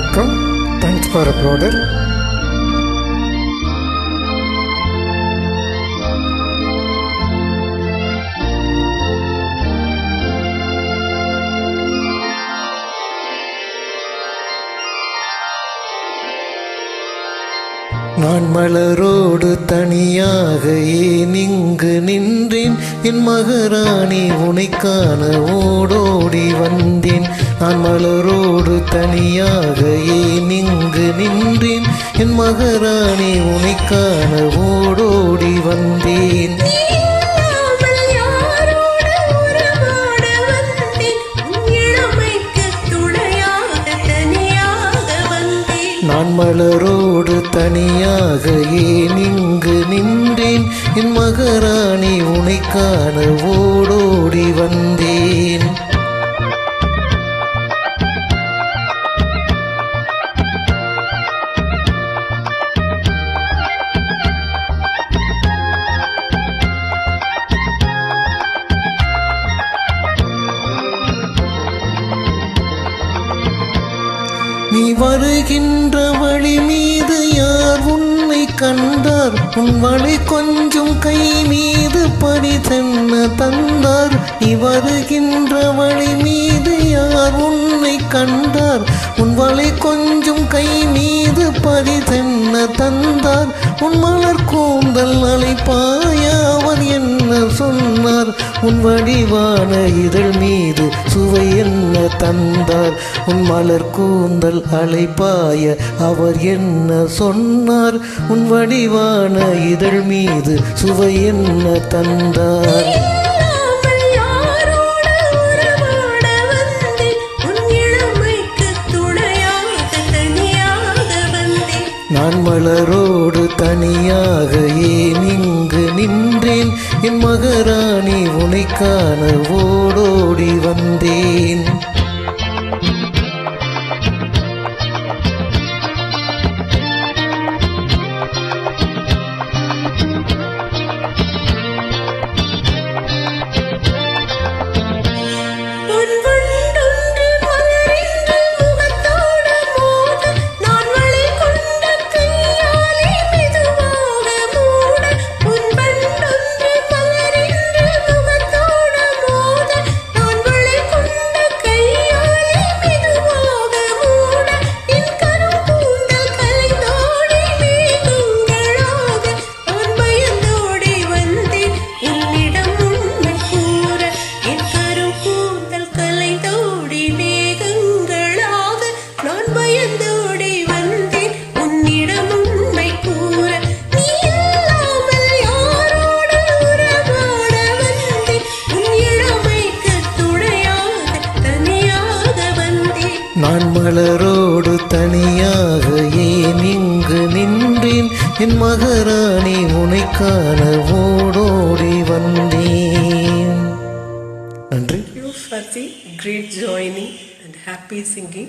Dot com thanks for uploaded நான் மலரோடு தனியாக ஏன் இங்கு நின்றேன்? என் மகராணி உனைக்கான ஓடோடி வந்தேன். நான் மலரோடு தனியாக ஏன் இங்கு நின்றேன்? என் மகராணி உனைக்கான ஓடோடி வந்தேன். நான் மலரோடு தனியாக ஏன் இங்கு நின்றேன். என் மகராணி உனைக்கான ஓடோடி வந்தேன். நீ வருகின்ற வழி மீது யார் உன்னை கண்டார்? உன் வழி கொஞ்சம் கை மீது பரிசென்ன தந்தார். நீ வருகின்ற வழி மீது யார் உன்னை கண்டார்? உன் வழி கொஞ்சம் கை மீது பரிசென்ன தந்தார். உன் மலர் கூந்தல் அலைப்பாய அவர் என்ன சொன்னார் உன் வடிவான இதழ் மீது சுவை என்ன தந்தார்? உன் மலர் கூந்தல் அலைப்பாய அவர் என்ன சொன்னார்? உன் வடிவான இதழ் மீது சுவை என்ன தந்தார்? நான் மலரோடு தனியாக என் மகராணி உனைக்கான ஓடோடி வந்தேன். நான் மலரோடு தனியாக ஏன் இங்கு நின்றேன்? என் மகராணி உனைக்கான ஓடோடி வந்தேன். நன்றி. Great joining and happy singing.